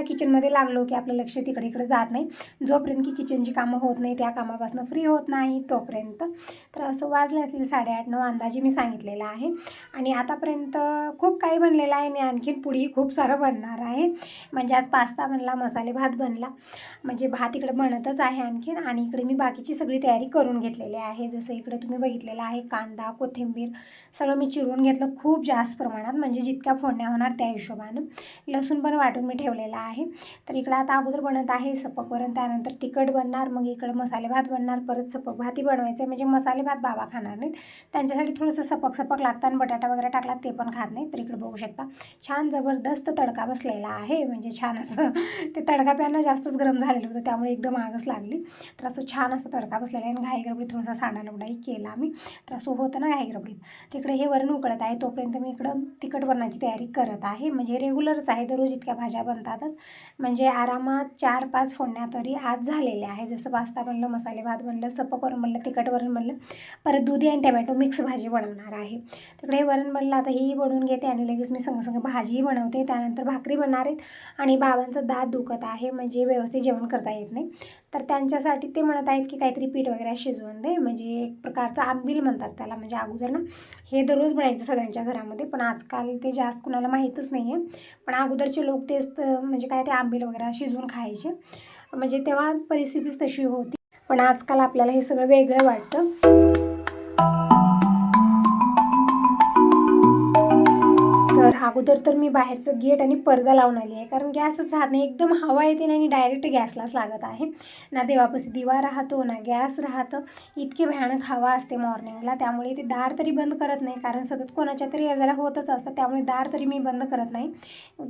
वेळा किचनमध्ये लागलो की आपलं लक्ष तिकडे इकडे जात नाही. जोपर्यंत की किचनची कामं होत नाही त्या कामापासून फ्री होत नाही तोपर्यंत. तर असं वाजले असेल साडेआठ नऊ अंदाजे मी सांगितलेलं आहे. आणि आतापर्यंत खूप काही बनलेलं आहे. आणि आणखीन पुढेही खूप सारं बनणार आहे. म्हणजे आज पास्ता बनला मसाले भात बनला. म्हणजे भात इकडे बनतच आहे आणखीन. आणि इकडे मी बाकीची सगळी तयारी करून घेतलेली आहे. जसं इकडे तुम्ही बघितलेलं आहे कांदा कोथिंबीर सगळं मी चिरून घेतलं खूप जास्त प्रमाणात. म्हणजे जितक्या फोडण्या होणार त्या हिशोबानं. लसूण पण वाटून मी ठेवलेला आहे. आहे. तर इकडं आता अगोदर बनत आहे सपक वरण त्यानंतर तिखट बनणार मग इकडं मसाले भात बनणार परत सपक भातही बनवायचं आहे म्हणजे मसाले भात बाबा खाणार नाहीत. त्यांच्यासाठी थोडंसं सपक सपक लागतं आणि बटाटा वगैरे टाकला ते पण खात नाही तर इकडं बघू शकता. छान जबरदस्त तडका बसलेला आहे. म्हणजे छान असं ते तडका प्यानं जास्तच गरम झालेलं होतं. त्यामुळे एकदम आगच लागली. तर असं छान असं तडका बसलेला आहे आणि घाईगरबडीत थोडासा सांडा लवडाही केला आम्ही तर असं होतं ना घाईगरबडीत तिकडे हे वरण उकळत आहे. तोपर्यंत मी इकडं तिखट वरणाची तयारी करत आहे. म्हणजे रेग्युलरच आहे. दररोज इतक्या भाज्या बनतातच. म्हणजे आरामात चार पाच फोडण्या तरी आज झालेल्या आहे जसं पास्ता बनलं मसाले भात बनलं सपक वरण बनलं तिखट वरण बनलं परत दुधी आणि टमॅटो मिक्स भाजी बनवणार आहे. तिकडे हे वरण बनलं आता ही बनवून घेते आणि लगेच मी संग संग भाजीही बनवते. त्यानंतर भाकरी बनणार आहेत आणि बाबांचं दात दुखत आहे म्हणजे व्यवस्थित जेवण करता येत नाही. तर त्यांच्यासाठी ते म्हणत आहेत की काहीतरी पीठ वगैरे शिजवून दे म्हणजे एक प्रकारचं आंबील म्हणतात त्याला म्हणजे अगोदर ना हे दररोज बनायचं सगळ्यांच्या घरामध्ये. पण आजकाल ते जास्त कुणाला माहीतच नाही आहे पण अगोदरचे लोक तेच म्हणजे काय ते आंबील वगैरे शिजवून खायचे. म्हणजे तेव्हा परिस्थितीच तशी होती. पण आजकाल आपल्याला हे सगळं वेगळं वाटतं. अगोदर तर मी बाहेरचं गेट आणि पडदा लावून आली आहे. कारण गॅसच राहत नाही. एकदम हवा येते ना आणि डायरेक्ट गॅसलाच लागत आहे. ना देवापास दिवा राहतो ना गॅस राहतं. इतकी भयानक हवा असते मॉर्निंगला. त्यामुळे ते दार तरी बंद करत नाही. कारण सतत कोणाच्या तरी आजारा होतच असतं. त्यामुळे दार तरी मी बंद करत नाही.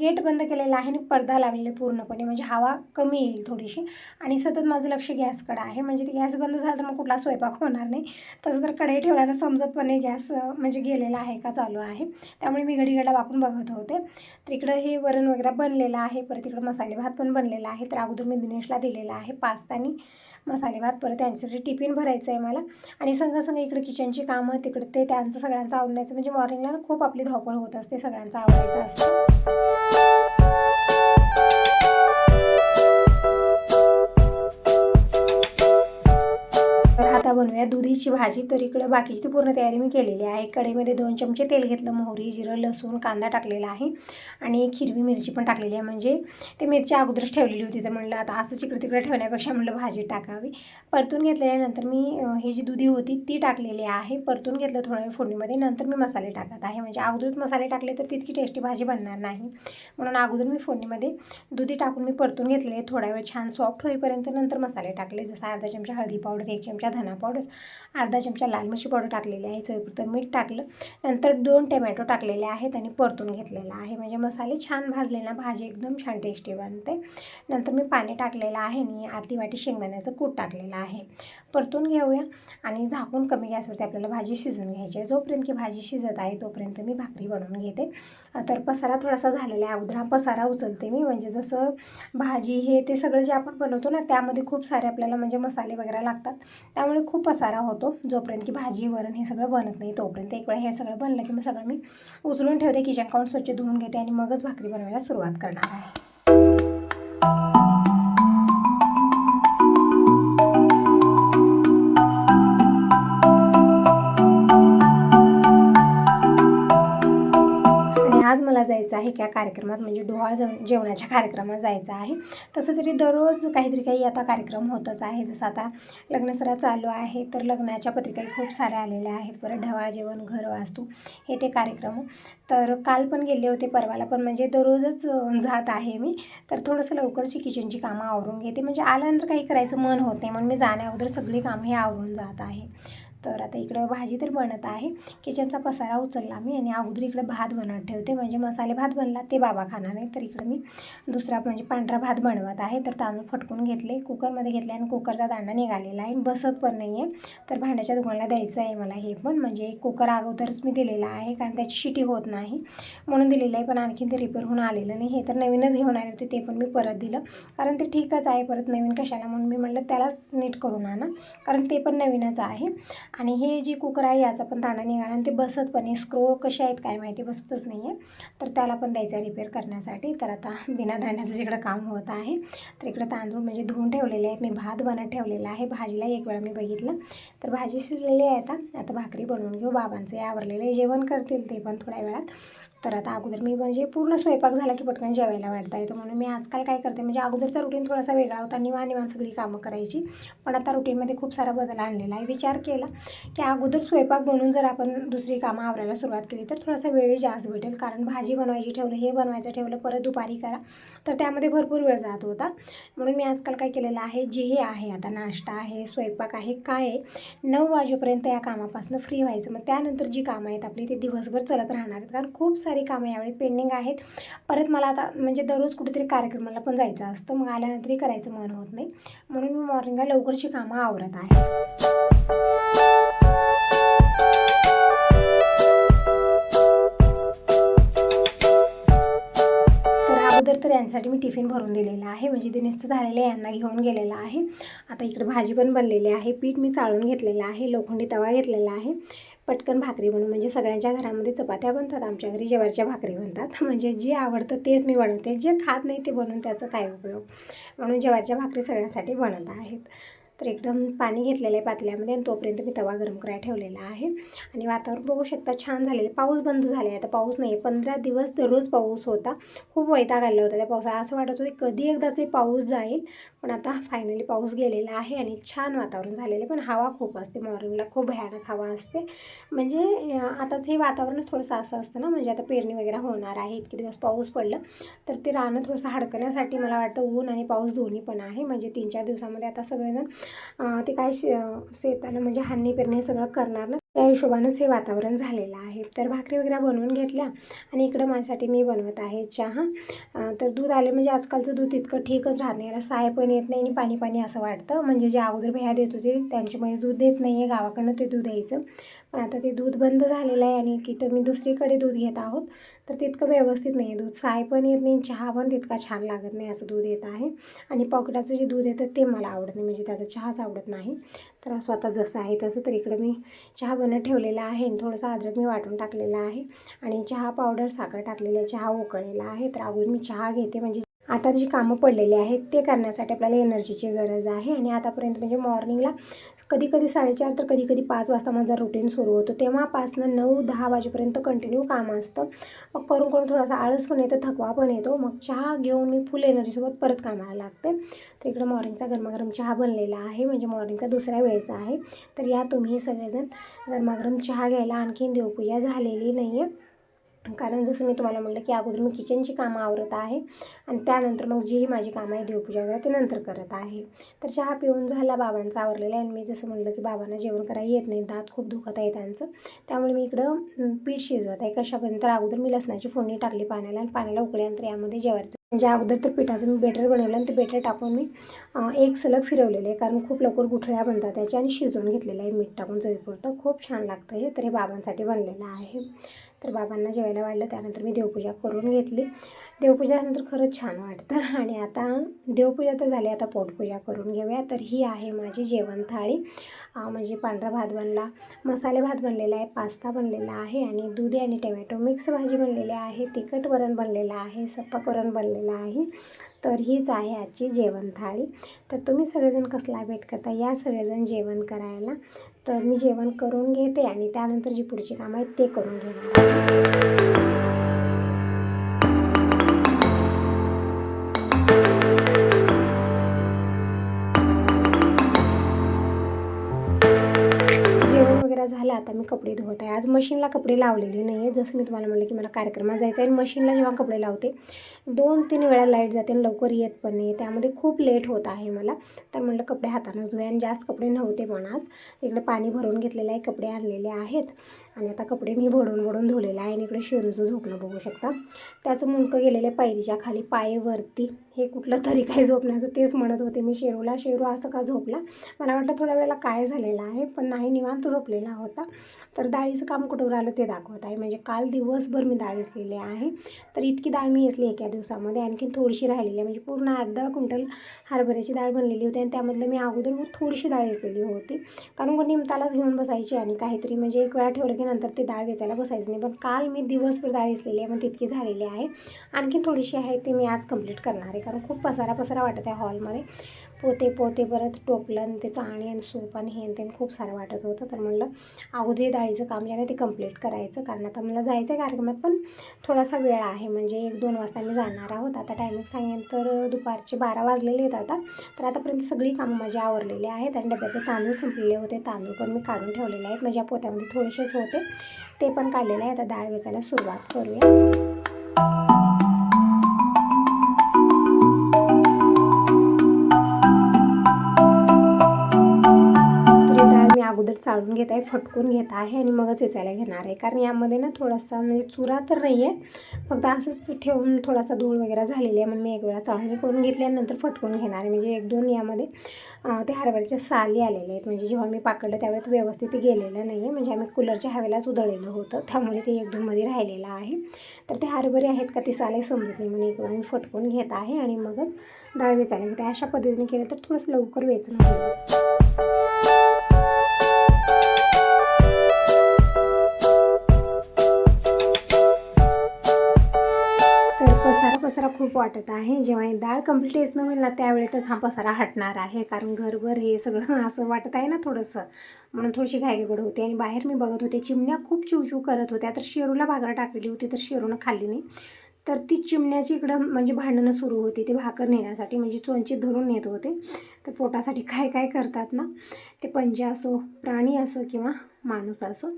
गेट बंद केलेला आहे आणि पडदा लावलेला पूर्णपणे. म्हणजे हवा कमी येईल थोडीशी. आणि सतत माझं लक्ष गॅसकडं आहे. म्हणजे ते गॅस बंद झाला तर मग कुठला स्वयंपाक होणार नाही. तसं तर कढई ठेवल्यानं समजतपणे गॅस म्हणजे गेलेला आहे का चालू आहे. त्यामुळे मी घडी घडला वापरून बघत होते. तर इकडं हे वरण वगैरे बनलेलं आहे. परत इकडं मसाले भात पण बनलेला आहे. तर अगोदर मी दिनेशला दिलेला आहे पास्तानी मसाले भात. परत त्यांच्यासाठी टिफिन भरायचं आहे मला. आणि संग संग इकडे किचनची कामं तिकडे ते त्यांचं सगळ्यांचं आवडण्याचं. म्हणजे मॉर्निंगला खूप आपली धावपळ होत असते. सगळ्यांचं आवडायचं असतं. बनवूया भाजी तर इकडं बाकीची ती पूर्ण तयारी मी केलेली आहे. कढईमध्ये दोन चमचे तेल घेतलं मोहरी जिरं लसूण कांदा टाकलेला आहे. आणि एक हिरवी मिरची पण टाकलेली आहे. म्हणजे ते मिरची अगोदरच ठेवलेली होती. तर म्हणलं आता असंच इकडे तिकडे ठेवण्यापेक्षा म्हणलं भाजी टाकावी. परतून घेतल्यानंतर मी ही जी दुधी होती ती टाकलेली आहे. परतून घेतलं थोड्या वेळ फोडणीमध्ये. नंतर मी मसाले टाकत आहे. म्हणजे अगोदरच मसाले टाकले तर तितकी टेस्टी भाजी बनणार नाही. म्हणून अगोदर मी फोडणीमध्ये दुधी टाकून मी परतून घेतले थोडा वेळ छान सॉफ्ट होईपर्यंत नंतर मसाले टाकले. जसं अर्धा चमचा हळदी पावडर एक चमचा धना पावडर. अर्धा चमचा लाल मिरची पावडर टाकलेली आहे चवीपुरतं मीठ टाकलं. नंतर दोन टमॅटो टाकलेले आहेत आणि परतून घेतलेला आहे. म्हणजे मसाले छान भाजले ना भाजी एकदम छान टेस्टी बनते. नंतर मी पाणी टाकलेलं आहे आणि अर्धी वाटी शेंगदाण्याचं कूट टाकलेलं आहे. परतून घेऊया आणि झाकून कमी गॅसवरती आपल्याला भाजी शिजून घ्यायची आहे. जोपर्यंत की भाजी शिजत आहे तोपर्यंत मी भाकरी बनवून घेते. तर पसारा थोडासा झालेला आहे. अगोदर हा पसारा उचलते मी. म्हणजे जसं भाजी हे ते सगळं जे आपण बनवतो ना त्यामध्ये खूप सारे आपल्याला म्हणजे मसाले वगैरे लागतात. त्यामुळे खूप पसारा होतो. जोपर्यंत की भाजी वरण हे सगळं बनत नाही तोपर्यंत एक वेळा हे सगळं बनलं की मग सगळं मी उचलून ठेवते किचन काउंट स्वच्छ धुवून घेते आणि मगच भाकरी बनवायला सुरुवात करणार आहे. मला जायचं आहे त्या कार्यक्रमात म्हणजे डोहाळ जेव जेवणाच्या कार्यक्रमात जायचं आहे. तसं तरी दररोज काहीतरी काही आता कार्यक्रम होतच आहे. जसं आता लग्नसरा चालू आहे तर लग्नाच्या पत्रिकाही खूप साऱ्या आलेल्या आहेत. परत ढवाळ जेवण घर वास्तू हे ते कार्यक्रम. तर काल पण गेले होते परवाला पण. म्हणजे दररोजच जात आहे मी. तर थोडंसं लवकरची किचनची कामं आवरून घेते. म्हणजे आल्यानंतर काही करायचं मन होत नाही म्हणून मी जाण्या अगोदर सगळी कामं हे आवरून जात आहे. तर आता इकडं भाजी तर बनत आहे. किचनचा पसारा उचलला मी आणि अगोदर इकडं भात बनवत ठेवते. म्हणजे मसाले भात बनला ते बाबा खाणार नाही तर इकडं मी दुसरा म्हणजे पांढरा भात बनवत आहे. तर तांदूळ फटकून घेतले. कुकरमध्ये घेतले आणि कुकरचा दांडा निघालेला आहे. बसत पण नाही आहे तर भांड्याच्या दुकानाला द्यायचं आहे मला हे पण. म्हणजे कुकर अगोदरच मी दिलेला आहे. कारण त्याची शिटी होत नाही. म्हणून दिलेलं आहे. पण आणखीन ते रिपेअर होऊन आलेलं नाही. हे तर नवीनच घेऊन आले होते. ते पण मी परत दिलं. कारण ते ठीकच आहे. परत नवीन कशाला? म्हणून मी म्हटलं त्यालाच नीट करून आणा. कारण ते पण नवीनच आहे. आणि हे जी कुकर आहे याचा पण ताणा निघाला आणि ते बसत पण आहे. स्क्रो कसे आहेत काय माहिती बसतच नाही आहे तर त्याला पण द्यायचा रिपेअर करण्यासाठी. तर आता बिना धाण्याचं जिकडं काम होत आहे तर इकडं तांदूळ म्हणजे धुवून ठेवलेले आहेत. मी भात बनत ठेवलेला आहे. भाजीला एक वेळा मी बघितलं. तर भाजी शिजलेली आहे आता. आता भाकरी बनवून घेऊ. बाबांचं आवरलेले आहे. जेवण करतील ते पण थोड्या वेळात. तर आता अगोदर मी म्हणजे पूर्ण स्वयंपाक झाला की पटकन जेवायला वाटता येतं म्हणून मी आजकाल काय करते म्हणजे अगोदरचा रुटीन थोडासा वेगळा होता निवान निवान सगळी कामं करायची. पण आता रुटीनमध्ये खूप सारा बदल आणलेला आहे. विचार केला की अगोदर स्वयंपाक बनवून जर आपण दुसरी कामं आवरायला सुरुवात केली तर थोडासा वेळ जास्त भेटेल. कारण भाजी बनवायची ठेवलं हे बनवायचं ठेवलं परत दुपारी करा. तर त्यामध्ये भरपूर वेळ जात होता. म्हणून मी आजकाल काय केलेलं आहे जे हे आहे आता नाश्ता आहे स्वयंपाक आहे काय आहे नऊ वाजेपर्यंत या कामापासून फ्री व्हायचं. मग त्यानंतर जी कामं आहेत आपली ते दिवसभर चालत राहणार आहेत. कारण खूप सारी कामं यावेळी पेंडिंग आहेत. परत मला आता म्हणजे दररोज कुठेतरी कार्यक्रमाला पण जायचं असतं. मग आल्यानंतरही करायचं मन होत नाही. म्हणून मी मॉर्निंगला लवकरची कामं आवरत आहे. तर अगोदर तर यांसाठी मी टिफिन भरून दिलेला आहे. म्हणजे दिनेशचं झालेलं आहे यांना घेऊन गेलेला आहे. आता इकडे भाजी पण बनलेली आहे. पीठ मी चाळून घेतलेलं आहे. लोखंडी तवा घेतलेला आहे. पटकन भाकरी बनवून म्हणजे सगळ्यांच्या घरामध्ये चपात्या बनतात आमच्या घरी जेवारच्या भाकरी बनतात. म्हणजे जे आवडतं तेच मी बनवते. जे खात नाही ते बनवून त्याचा काय उपयोग? म्हणून जेवारच्या भाकरी सगळ्यांसाठी बनत आहेत. तर एकदम पाणी घेतलेलं आहे पातल्यामध्ये आणि तोपर्यंत मी तवा गरम करायला ठेवलेला आहे. आणि वातावरण बघू शकता छान झालेलं पाऊस बंद झाले आता पाऊस नाही पंधरा दिवस दररोज पाऊस होता. खूप वैताग आला होता त्या पावसाळा असं वाटत होतं कधी एकदाच हे पाऊस जाईल. पण आता फायनली पाऊस गेलेला आहे आणि छान वातावरण झालेलं आहे. पण हवा खूप असते. मॉर्निंगला खूप भयानक हवा असते. म्हणजे आताचं आताच हे वातावरणच थोडंसं असं असतं ना. म्हणजे आता पेरणी वगैरे होणार आहे. इतके दिवस पाऊस पडलं तर ते रानं थोडंसं हडकण्यासाठी मला वाटतं ऊन आणि पाऊस दोन्ही पण आहे. म्हणजे तीन चार दिवसामध्ये आता सगळेजण ते काय शे शेताला म्हणजे हानी पेरणी सगळं करणार ना त्या हिशोबानंच हे वातावरण झालेलं आहे. तर भाकरी वगैरे बनवून घेतल्या आणि इकडं माझ्यासाठी मी बनवत आहे चहा. तर दूध आले म्हणजे आजकालचं दूध इतकं ठीकच राहत नाही. याला साय पण येत नाही आणि पाणी पाणी असं वाटतं म्हणजे जे अगोदर भैया देत होते त्यांची म्हैस दूध देत नाही आहे गावाकडनं ते दूध यायचं. पण आता ते दूध बंद झालेलं आहे आणि की तर मी दुसरीकडे दूध घेत आहोत. तर तितकं व्यवस्थित नाही आहे दूध. साय पण येत नाही चहा पण तितका छान लागत नाही असं दूध येत आहे. आणि पॉकेटाचं जे दूध येतं ते मला आवडत नाही म्हणजे त्याचा चहाच आवडत नाही. तर स्वतः जसं आहे तसं तर इकडं मी चहा बनत ठेवलेला आहे आणि थोडंसं अद्रक मी वाटून टाकलेला आहे. आणि चहा पावडर साखर टाकलेली आहे चहा उकळलेला आहे. तर अगोदर मी चहा घेते म्हणजे आता जी कामं पडलेली आहेत ते करण्यासाठी आपल्याला एनर्जीची गरज आहे. आणि आतापर्यंत म्हणजे मॉर्निंगला कधी कधी साडेचार तर कधी कधी पाच वाजता माझा रुटीन सुरू होतो. तेव्हा पाचनं नऊ दहा वाजेपर्यंत कंटिन्यू काम असतं. मग करून करून थोडासा आळस पण येतो थकवा पण येतो. मग चहा घेऊन मी फुल एनर्जीसोबत परत कामाला लागते. तर इकडं मॉर्निंगचा गरमागरम चहा बनलेला आहे. म्हणजे मॉर्निंगचा दुसऱ्या वेळेचा आहे. तर या तुम्ही सगळेजण गरमागरम चहा घ्यायला आणखीन देवपूजा झालेली नाही आहे कारण जसं मी तुम्हाला म्हटलं की अगोदर मी किचनची कामं आवरत आहे आणि त्यानंतर मग जी माझी कामं आहे देवपूजा वगैरे ते नंतर करत आहे. तर चहा पिऊन झाला बाबांचा आवरलेला आहे आणि मी जसं म्हटलं की बाबांना जेवण करायला येत नाही दात खूप दुखत आहे त्यांचं. त्यामुळे मी इकडं पीठ शिजवत आहे. कशापर्यंत? तर अगोदर मी लसणाची फोडणी टाकली पाण्याला आणि पाण्याला उकळल्यानंतर यामध्ये जेवायचं. म्हणजे अगोदर तर पिठाचं मी बेटर बनवलं आणि ते बेटर टाकून मी एक सलग फिरवलेलं आहे. कारण खूप लवकर गुठळ्या बनतात त्याच्या आणि शिजवून घेतलेलं आहे मीठ टाकून चवीपुरतं. खूप छान लागतं हे. तर हे बाबांसाठी बनलेलं आहे. तर बाबांना जेवायला वाढलं. त्यानंतर मी देवपूजा करून घेतली. देवपूजानंतर खरंच छान वाटतं. आणि आता देवपूजा तर झाली आता पोटपूजा करून घेऊया. तर ही आहे माझी जेवण थाळी. म्हणजे पांढरा भात बनला मसाले भात बनलेला आहे पास्ता बनलेला आहे आणि दुधी आणि टमॅटो मिक्स भाजी बनलेली आहे तिखट वरण बनलेलं आहे सप्पक वरण बनलेलं आहे. तर हीच आहे आजची जेवण थाळी. तर तुम्ही सगळेजण कसला भेट करता या सगळेजण जेवण करायला. तर मी जेवण करून घेते आणि त्यानंतर जी पुढची कामं आहेत ते करून घेणार वगैरे झालं आता मी कपडे धुवत आहे. आज मशीनला कपडे लावलेले नाही आहे जसं मी तुम्हाला म्हटलं की मला कार्यक्रमात जायचं आहे आणि मशीनला जेव्हा कपडे लावते दोन तीन वेळा लाइट जाते आणि लवकर येत पण नाही. त्यामध्ये खूप लेट होत आहे मला. तर म्हटलं कपडे हातानंच धुवे आणि जास्त कपडे नव्हते पण आज. इकडे पाणी भरून घेतलेलं आहे कपडे आणलेले आहेत. आणि आता कपडे मी भडून भडून धुलेले आहे आणि इकडे शेरूचं झोपणं बघू शकता. त्याचं मुंडकं गेलेलं पायरीच्या खाली पायवरती हे कुठलं तरी काय झोपण्याचं तेच म्हणत होते मी शेरूला. शेरू असं का झोपला? मला वाटलं थोड्या वेळेला काय झालेलं आहे पण नाही निवांत झोपलेला होता. तर डाळीचं काम कुठं राहिलं ते दाखवत आहे. म्हणजे काल दिवसभर मी डाळ इसलेली आहे. तर इतकी डाळ मी इसली एका दिवसामध्ये. आणखी थोडीशी राहिलेली आहे. म्हणजे पूर्ण आठ दहा क्विंटल हरभऱ्याची डाळ बनलेली होती आणि त्यामधलं मी अगोदर थोडीशी डाळ इसलेली होती. कारण कोणी निमतालाच घेऊन बसायची आणि काहीतरी म्हणजे एक वेळा ठेवलं की नंतर ते डाळ वेचायला बसायचं नाही. पण काल मी दिवसभर डाळ वेचलेली आहे पण तितकी झालेली आहे. आणखीन थोडीशी आहे ती मी आज कंप्लीट करणार आहे कारण खूप पसारा पसारा वाटत आहे हॉलमध्ये पोते पोते परत टोपलं आणि ते आणि आणि सूप आणि हे आणि ते खूप सारं वाटत होतं. तर म्हणलं अगोदर डाळीचं काम जे आहे ते कंप्लीट करायचं. कारण आता मला जायचं आहे कार्यक्रमात पण थोडासा वेळ आहे. म्हणजे एक दोन वाजता मी जाणार आहोत. आता टायमिंग सांगेन तर दुपारचे बारा वाजलेले आहेत आता. तर आतापर्यंत सगळी कामं माझी आवरलेली आहेत आणि डब्यातले तांदूळ संपलेले होते. तांदूळ पण मी काढून ठेवलेले आहेत. माझ्या पोत्यामध्ये थोडेसेच होते. ते पण काढलेले आहे आता डाळ वेचायला सुरुवात करूया. अगोदर चाळून घेत आहे फटकून घेत आहे आणि मगच वेचायला घेणार आहे. कारण यामध्ये ना थोडासा म्हणजे चुरा तर नाही आहे फक्त असंच ठेवून थोडासा धूळ वगैरे झालेली आहे म्हणून मी एक वेळा चाळणी करून घेतली आणि नंतर फटकून घेणार आहे. म्हणजे एक दोन यामध्ये ते हरभऱ्याच्या साली आलेले आहेत. म्हणजे जेव्हा मी पाकडलं त्यावेळेस व्यवस्थित गेलेलं नाही आहे म्हणजे आम्ही कूलरच्या हवेलाच उधळलेलं होतं. त्यामुळे ते एक दोनमध्ये राहिलेलं आहे. तर ते हरभरे आहेत का ते साले समजत नाही. म्हणून एक वेळा मी फटकून घेत आहे आणि मगच डाळ वेचायला घेते अशा पद्धतीने केलं तर थोडंसं लवकर वेचणं होईल. खूप वाटत आहे. जेव्हा ही डाळ कंप्लीट येत होईल ना त्यावेळेतच हा पसारा हटणार आहे. कारण घरभर हे सगळं असं वाटत आहे ना थोडंसं. म्हणून थोडीशी घायगड होते. आणि बाहेर मी बघत होते चिमण्या खूप चिवचिव करत होत्या. तर शेरूला भाकर टाकलेली होती तर शेरूनं खाल्ली नाही. तर ती चिमण्याची इकडं म्हणजे भांडणं सुरू होती. ते भाकर नेण्यासाठी म्हणजे चोंची धरून नेत होते. तर पोटासाठी काय काय करतात ना ते पंजे असो प्राणी असो किंवा माणूस असो.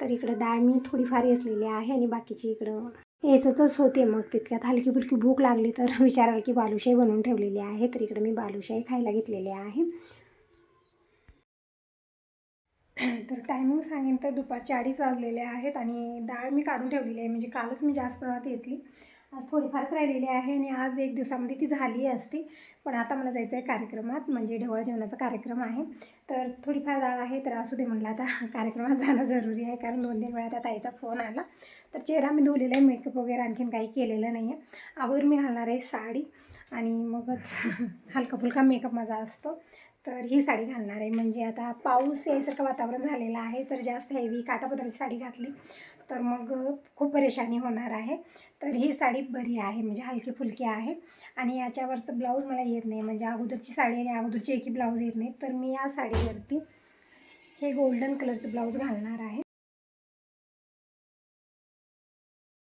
तर इकडं डाळ मी थोडीफार असलेली आहे. आणि बाकीची इकडं याच्यातच होते मग तितक्यात. हलकी फुलकी भूक लागली तर विचाराल की बालुशाही बनवून ठेवलेली आहे तर इकडे मी बालुशाही खायला घेतलेली आहे. तर टायमिंग सांगेन तर दुपारचे अडीच वाजलेले आहेत आणि डाळ मी काढून ठेवलेली आहे. म्हणजे कालच मी जास्त प्रमाणात येतली आज थोडीफारच राहिलेली आहे आणि आज एक दिवसामध्ये ती झाली असती. पण आता मला जायचं आहे कार्यक्रमात म्हणजे ढवळ जेवणाचा कार्यक्रम आहे. तर थोडीफार डाळ आहे तर असू दे म्हणलं आता कार्यक्रमात जाणं जरुरी आहे कारण दोन तीन वेळा त्या ताईचा फोन आला. तर चेहरा मी धुलेला आहे मेकअप वगैरे आणखीन काही केलेलं नाही आहे. अगोदर मी घालणार आहे साडी आणि मगच हलका फुलका मेकअप माझा असतो. तर ही साडी घालणार आहे. म्हणजे आता पाऊस यासारखं वातावरण झालेलं आहे तर जास्त हेवी काटापदराची साडी घातली. तर मग खूप परेशानी होणार आहे. तर ही साडी बरी आहे म्हणजे हलकी फुलकी आहे. आणि याच्यावरचं ब्लाऊज मला येत नाही म्हणजे अगोदरची साडी आणि अगोदरची एकही ब्लाऊज येत नाही. तर मी या साडीवरती हे गोल्डन कलरचं ब्लाऊज घालणार आहे.